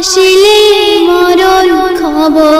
আসলে মরণ খবর।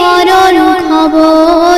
মরণ খবর।